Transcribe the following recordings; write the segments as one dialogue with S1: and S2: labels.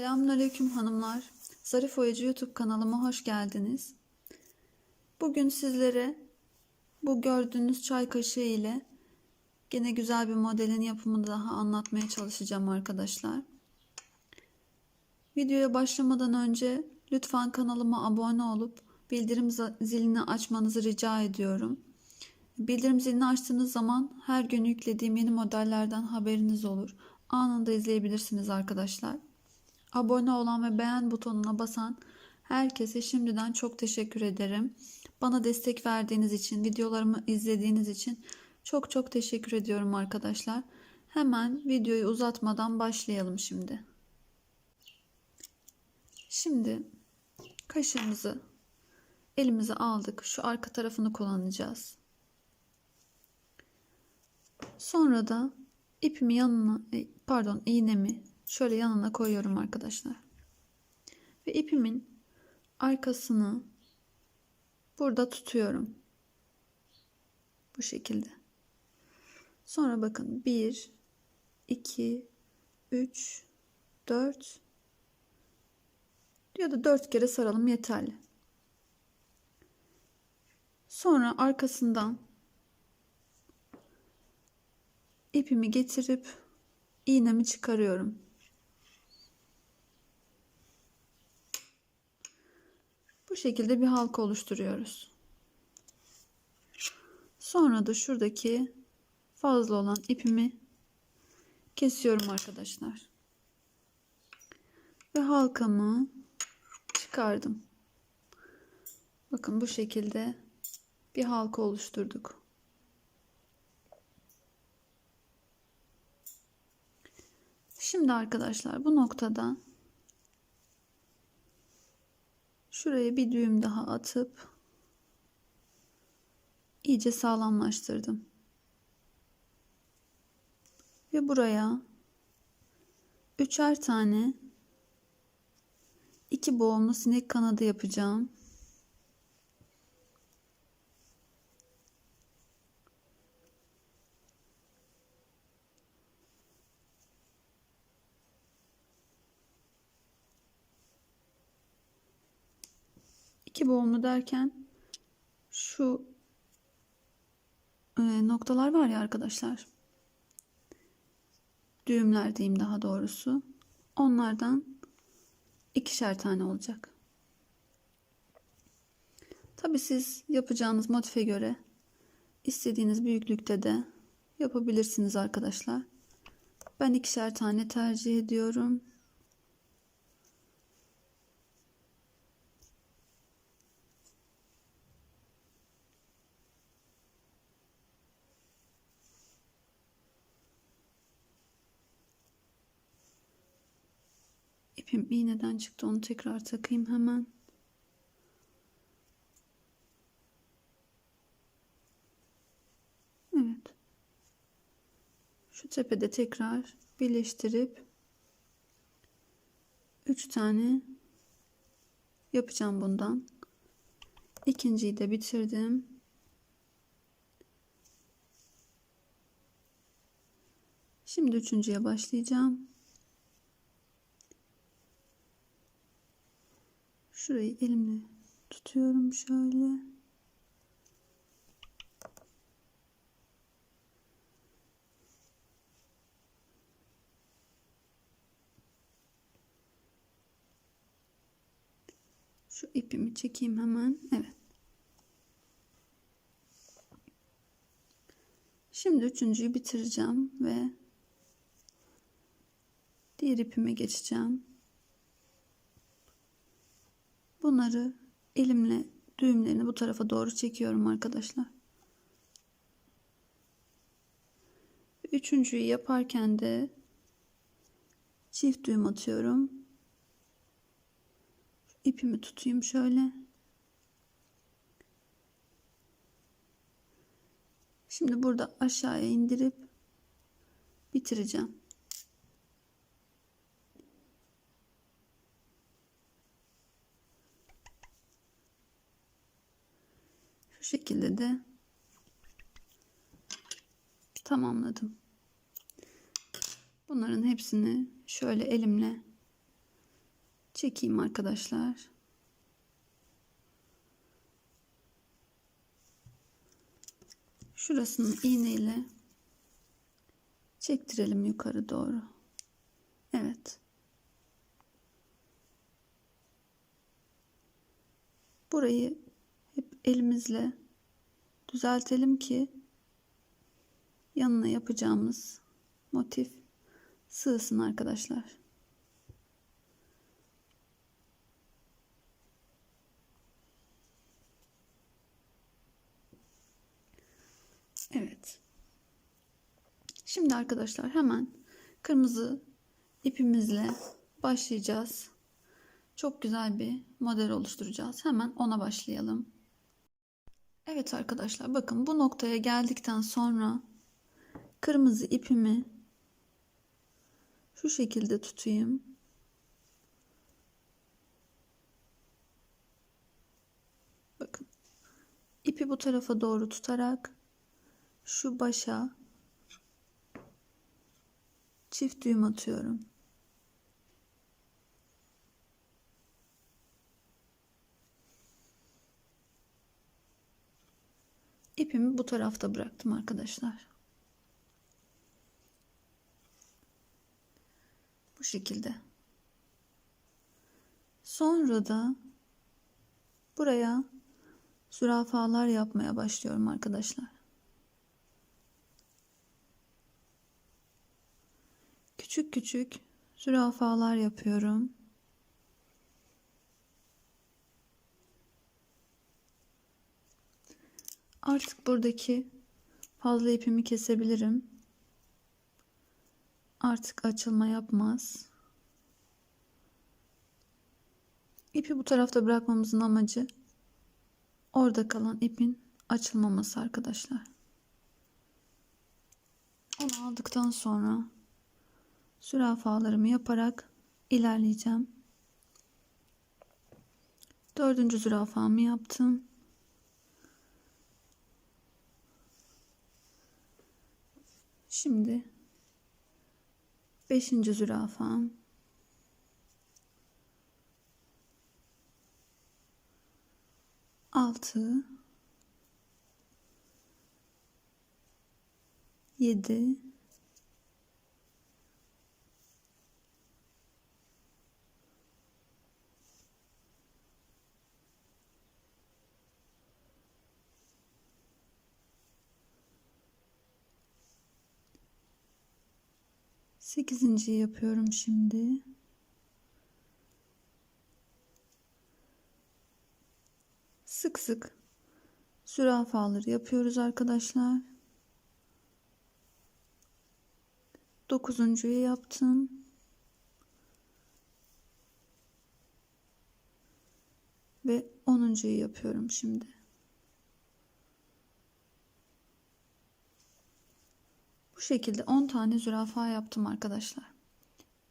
S1: Selamünaleyküm hanımlar. Zarif Oyacı YouTube kanalıma hoş geldiniz. Bugün sizlere bu gördüğünüz çay kaşığı ile gene güzel bir modelin yapımını daha anlatmaya çalışacağım arkadaşlar. Videoya başlamadan önce lütfen kanalıma abone olup bildirim zilini açmanızı rica ediyorum. Bildirim zilini açtığınız zaman her gün yüklediğim yeni modellerden haberiniz olur. Anında izleyebilirsiniz arkadaşlar. Abone olan ve beğen butonuna basan herkese şimdiden çok teşekkür ederim. Bana destek verdiğiniz için, videolarımı izlediğiniz için çok çok teşekkür ediyorum arkadaşlar. Hemen videoyu uzatmadan başlayalım şimdi. Şimdi kaşığımızı elimize aldık. Şu arka tarafını kullanacağız. Sonra da ipimi yanına e, pardon iğnemi şöyle yanına koyuyorum arkadaşlar. Ve ipimin arkasını burada tutuyorum. Bu şekilde. Sonra bakın 1 2 3 4 ya da 4 kere saralım yeterli. Sonra arkasından ipimi getirip iğnemi çıkarıyorum. Bu şekilde bir halka oluşturuyoruz. Sonra da şuradaki fazla olan ipimi kesiyorum arkadaşlar. Ve halkamı çıkardım. Bakın bu şekilde bir halka oluşturduk. Şimdi arkadaşlar bu noktada şuraya bir düğüm daha atıp iyice sağlamlaştırdım. Ve buraya üçer tane iki boğumlu sinek kanadı yapacağım. İki boğumlu derken şu e, noktalar var ya arkadaşlar. Düğümler diyeyim daha doğrusu. Onlardan ikişer tane olacak. Tabi siz yapacağınız motife göre istediğiniz büyüklükte de yapabilirsiniz arkadaşlar. Ben ikişer tane tercih ediyorum. İğneden çıktı. Onu tekrar takayım hemen. Evet. Şu tepede tekrar birleştirip 3 tane yapacağım bundan. İkinciyi de bitirdim. Şimdi üçüncüye başlayacağım. Şurayı elimle tutuyorum şöyle. Şu ipimi çekeyim hemen. Evet. Şimdi üçüncüyü bitireceğim ve diğer ipime geçeceğim. Bunları elimle düğümlerini bu tarafa doğru çekiyorum arkadaşlar. Üçüncüyü yaparken de çift düğüm atıyorum. İpimi tutayım şöyle. Şimdi burada aşağıya indirip bitireceğim. Şekilde de tamamladım. Bunların hepsini şöyle elimle çekeyim arkadaşlar. Şurasını iğneyle çektirelim yukarı doğru. Evet. Burayı elimizle düzeltelim ki yanına yapacağımız motif sığsın arkadaşlar. Evet. Şimdi arkadaşlar hemen kırmızı ipimizle başlayacağız. Çok güzel bir model oluşturacağız. Hemen ona başlayalım. Evet arkadaşlar bakın bu noktaya geldikten sonra kırmızı ipimi şu şekilde tutayım. Bakın ipi bu tarafa doğru tutarak şu başa çift düğüm atıyorum. İpimi bu tarafta bıraktım arkadaşlar. Bu şekilde. Sonra da buraya zürafalar yapmaya başlıyorum arkadaşlar. Küçük küçük zürafalar yapıyorum. Artık buradaki fazla ipimi kesebilirim. Artık açılma yapmaz. İpi bu tarafta bırakmamızın amacı orada kalan ipin açılmaması arkadaşlar. Onu aldıktan sonra zürafalarımı yaparak ilerleyeceğim. Dördüncü zürafamı yaptım. Şimdi beşinci zürafam. Altı. Yedi. Sekizinciyi yapıyorum şimdi. Sık sık zürafaları yapıyoruz arkadaşlar. Dokuzuncuyu yaptım. Ve onuncuyu yapıyorum şimdi. Bu şekilde 10 tane zürafa yaptım arkadaşlar.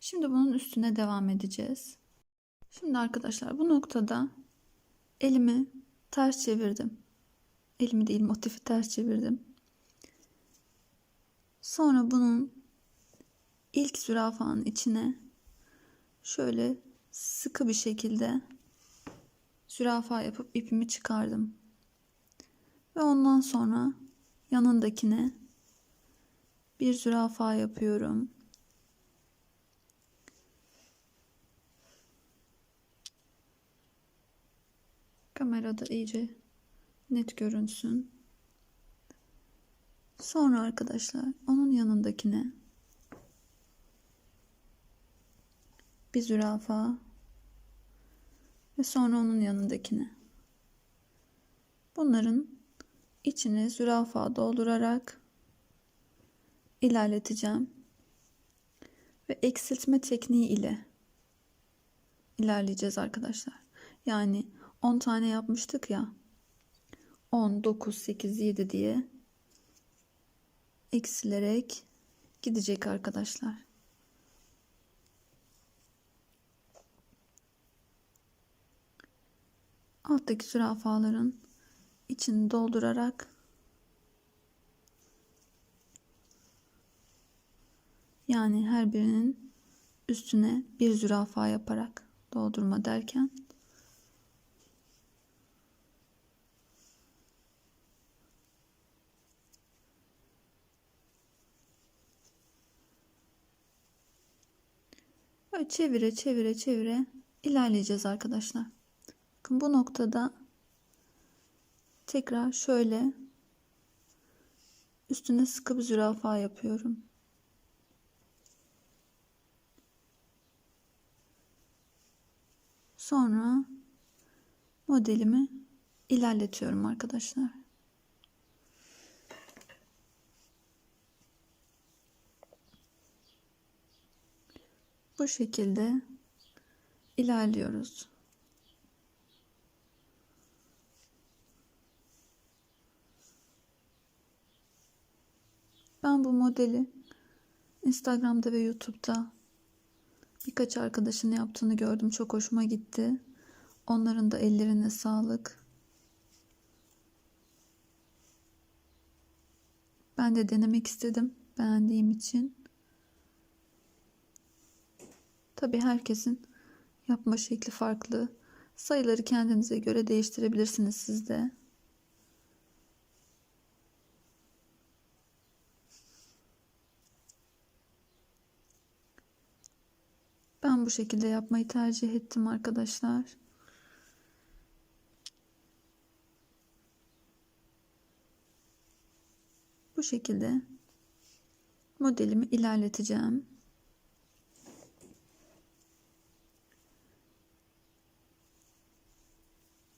S1: Şimdi bunun üstüne devam edeceğiz. Şimdi arkadaşlar bu noktada elimi ters çevirdim. Elimi değil motifi ters çevirdim. Sonra bunun ilk zürafanın içine şöyle sıkı bir şekilde zürafa yapıp ipimi çıkardım. Ve ondan sonra yanındakine bir zürafa yapıyorum. Kamerada iyice net görünsün. Sonra arkadaşlar onun yanındakine bir zürafa ve sonra onun yanındakine. Bunların içine zürafa doldurarak ilerleteceğim. Ve eksiltme tekniği ile ilerleyeceğiz arkadaşlar. Yani 10 tane yapmıştık ya. 10, 9, 8, 7 diye eksilerek gidecek arkadaşlar. Alttaki zürafaların içini doldurarak Yani her birinin üstüne bir zürafa yaparak doldurma derken. Böyle çevire çevire çevire ilerleyeceğiz arkadaşlar. Bakın bu noktada tekrar şöyle üstüne sıkı bir zürafa yapıyorum. Sonra modelimi ilerletiyorum arkadaşlar. Bu şekilde ilerliyoruz. Ben bu modeli Instagram'da ve YouTube'da birkaç arkadaşın yaptığını gördüm. Çok hoşuma gitti. Onların da ellerine sağlık. Ben de denemek istedim beğendiğim için. Tabii herkesin yapma şekli farklı. Sayıları kendinize göre değiştirebilirsiniz siz de. Bu şekilde yapmayı tercih ettim arkadaşlar. Bu şekilde modelimi ilerleteceğim.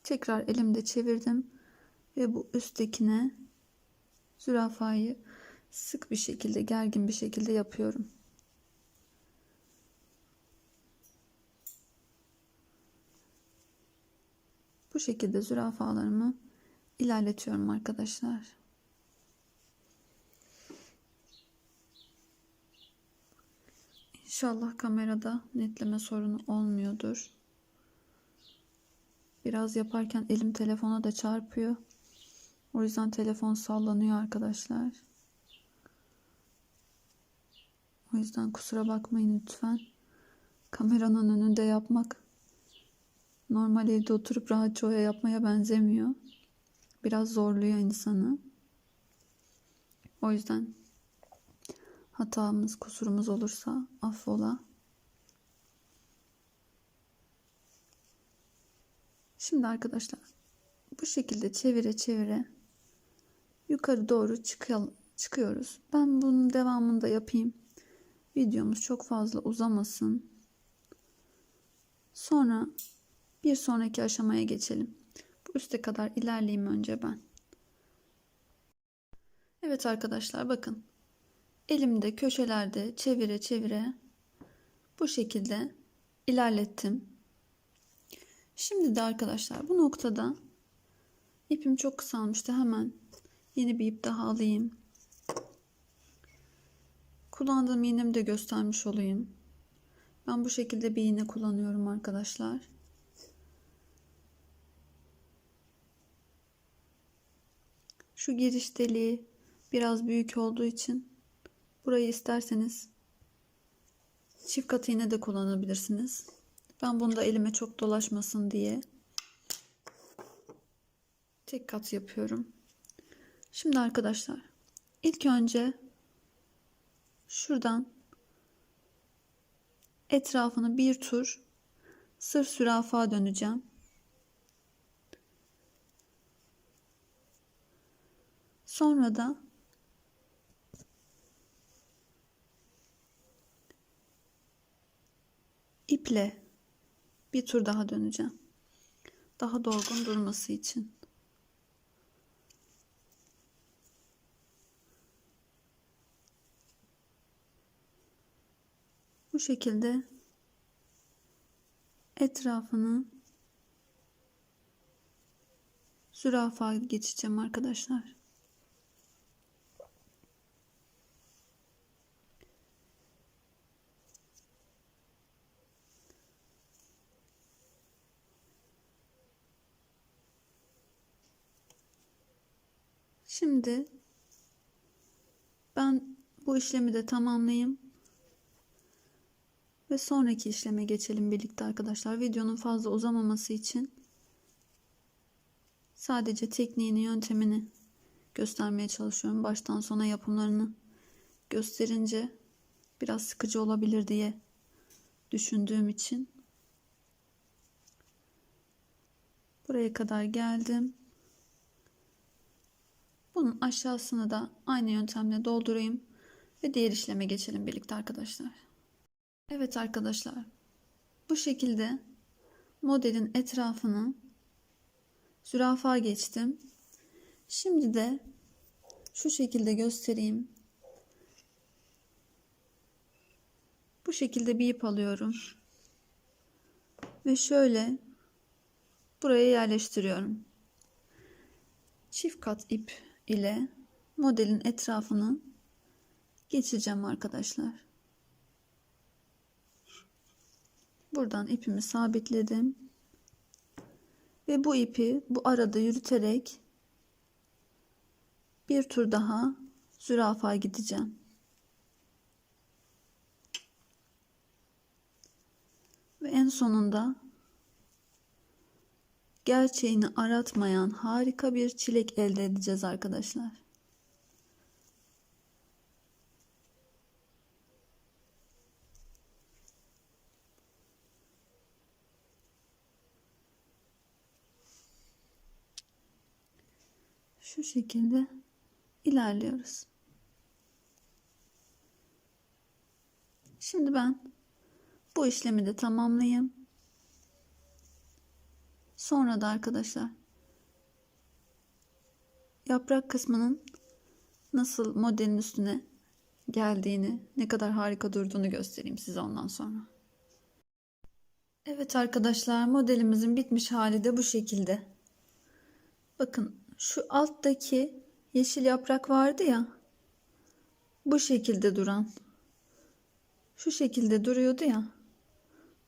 S1: Tekrar elimde çevirdim ve bu üsttekine zürafayı sık bir şekilde gergin bir şekilde yapıyorum. Bu şekilde zürafalarımı ilerletiyorum arkadaşlar. İnşallah kamerada netleme sorunu olmuyordur. Biraz yaparken elim telefona da çarpıyor. O yüzden telefon sallanıyor arkadaşlar. O yüzden kusura bakmayın lütfen. Kameranın önünde yapmak normal evde oturup rahatça oya yapmaya benzemiyor. Biraz zorluyor insanı. O yüzden hatamız, kusurumuz olursa affola. Şimdi arkadaşlar bu şekilde çevire çevire yukarı doğru çıkıyor, çıkıyoruz. Ben bunun devamını da yapayım. Videomuz çok fazla uzamasın. Sonra bir sonraki aşamaya geçelim. Bu üste kadar ilerleyeyim önce ben. Evet arkadaşlar bakın. Elimde köşelerde çevire çevire bu şekilde ilerlettim. Şimdi de arkadaşlar bu noktada ipim çok kısalmıştı. Hemen yeni bir ip daha alayım. Kullandığım iğnemi de göstermiş olayım. Ben bu şekilde bir iğne kullanıyorum arkadaşlar. Şu giriş deliği biraz büyük olduğu için burayı isterseniz çift kat iğne de kullanabilirsiniz. Ben bunu da elime çok dolaşmasın diye tek kat yapıyorum. Şimdi arkadaşlar ilk önce şuradan etrafını bir tur sırf sürafa döneceğim. Sonra da iple bir tur daha döneceğim. Daha dolgun durması için. Bu şekilde etrafını zürafa geçeceğim arkadaşlar. Şimdi ben bu işlemi de tamamlayayım. Ve sonraki işleme geçelim birlikte arkadaşlar. Videonun fazla uzamaması için sadece tekniğini, yöntemini göstermeye çalışıyorum. Baştan sona yapımlarını gösterince biraz sıkıcı olabilir diye düşündüğüm için buraya kadar geldim. Bunun aşağısını da aynı yöntemle doldurayım ve diğer işleme geçelim birlikte arkadaşlar. Evet arkadaşlar. Bu şekilde modelin etrafını zürafa geçtim. Şimdi de şu şekilde göstereyim. Bu şekilde bir ip alıyorum. Ve şöyle buraya yerleştiriyorum. Çift kat ip ile modelin etrafını geçeceğim arkadaşlar. Buradan ipimi sabitledim. Ve bu ipi bu arada yürüterek bir tur daha zürafa gideceğim. Ve en sonunda gerçeğini aratmayan harika bir çilek elde edeceğiz arkadaşlar. Şu şekilde ilerliyoruz. Şimdi ben bu işlemi de tamamlayayım. Sonra da arkadaşlar yaprak kısmının nasıl modelin üstüne geldiğini, ne kadar harika durduğunu göstereyim size ondan sonra. Evet arkadaşlar modelimizin bitmiş hali de bu şekilde. Bakın şu alttaki yeşil yaprak vardı ya. Bu şekilde duran. Şu şekilde duruyordu ya.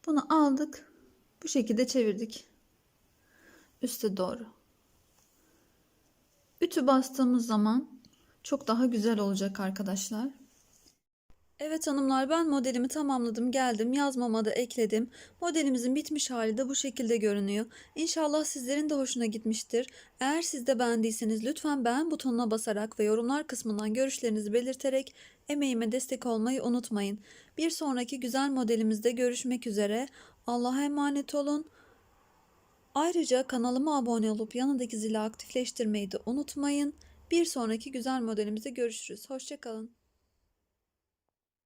S1: Bunu aldık. Bu şekilde çevirdik. Üste doğru. Ütü bastığımız zaman çok daha güzel olacak arkadaşlar. Evet hanımlar ben modelimi tamamladım geldim yazmama da ekledim. Modelimizin bitmiş hali de bu şekilde görünüyor. İnşallah sizlerin de hoşuna gitmiştir. Eğer siz de beğendiyseniz lütfen beğen butonuna basarak ve yorumlar kısmından görüşlerinizi belirterek emeğime destek olmayı unutmayın. Bir sonraki güzel modelimizde görüşmek üzere. Allah'a emanet olun. Ayrıca kanalıma abone olup yanındaki zili aktifleştirmeyi de unutmayın. Bir sonraki güzel modelimizde görüşürüz. Hoşçakalın.